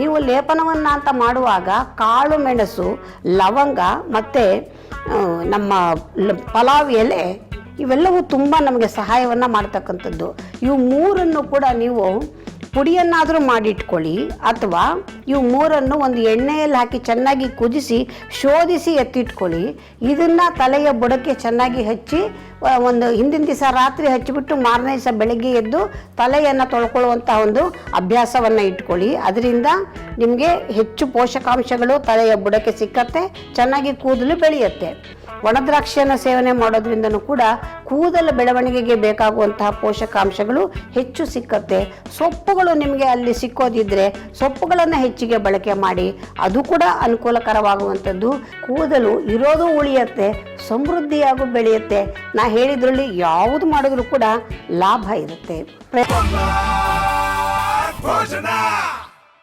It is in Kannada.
ನೀವು ಲೇಪನವನ್ನು ಅಂತ ಮಾಡುವಾಗ ಕಾಳು, ಮೆಣಸು, ಲವಂಗ ಮತ್ತು ನಮ್ಮ ಪಲಾವ್, ಎಲೆ ಇವೆಲ್ಲವೂ ತುಂಬ ನಮಗೆ ಸಹಾಯವನ್ನು ಮಾಡ್ತಕ್ಕಂಥದ್ದು. ಇವು ಮೂರನ್ನು ಕೂಡ ನೀವು ಪುಡಿಯನ್ನಾದರೂ ಮಾಡಿಟ್ಕೊಳ್ಳಿ ಅಥವಾ ಇವು ಮೂರನ್ನು ಒಂದು ಎಣ್ಣೆಯಲ್ಲಿ ಹಾಕಿ ಚೆನ್ನಾಗಿ ಕುದಿಸಿ, ಶೋಧಿಸಿ ಎತ್ತಿಟ್ಕೊಳ್ಳಿ. ಇದನ್ನು ತಲೆಯ ಬುಡಕ್ಕೆ ಚೆನ್ನಾಗಿ ಹಚ್ಚಿ ಒಂದು ಹಿಂದಿನ ದಿವಸ ರಾತ್ರಿ ಹಚ್ಚಿಬಿಟ್ಟು ಮಾರನೇ ದಿವಸ ಬೆಳಗ್ಗೆ ಎದ್ದು ತಲೆಯನ್ನು ತೊಳ್ಕೊಳ್ಳುವಂಥ ಒಂದು ಅಭ್ಯಾಸವನ್ನು ಇಟ್ಕೊಳ್ಳಿ. ಅದರಿಂದ ನಿಮಗೆ ಹೆಚ್ಚು ಪೋಷಕಾಂಶಗಳು ತಲೆಯ ಬುಡಕ್ಕೆ ಸಿಕ್ಕತ್ತೆ, ಚೆನ್ನಾಗಿ ಕೂದಲು ಬೆಳೆಯುತ್ತೆ. ಒಣದ್ರಾಕ್ಷಿಯನ್ನು ಸೇವನೆ ಮಾಡೋದ್ರಿಂದನೂ ಕೂಡ ಕೂದಲ ಬೆಳವಣಿಗೆಗೆ ಬೇಕಾಗುವಂತಹ ಪೋಷಕಾಂಶಗಳು ಹೆಚ್ಚು ಸಿಕ್ಕತ್ತೆ. ಸೊಪ್ಪುಗಳು ನಿಮಗೆ ಅಲ್ಲಿ ಸಿಕ್ಕೋದಿದ್ರೆ ಸೊಪ್ಪುಗಳನ್ನು ಹೆಚ್ಚಿಗೆ ಬಳಕೆ ಮಾಡಿ, ಅದು ಕೂಡ ಅನುಕೂಲಕರವಾಗುವಂಥದ್ದು. ಕೂದಲು ಇರೋದು ಉಳಿಯತ್ತೆ, ಸಮೃದ್ಧಿಯಾಗೂ ಬೆಳೆಯುತ್ತೆ. ನಾ ಹೇಳಿದ್ರಲ್ಲಿ ಯಾವುದು ಮಾಡಿದ್ರೂ ಕೂಡ ಲಾಭ ಇರುತ್ತೆ.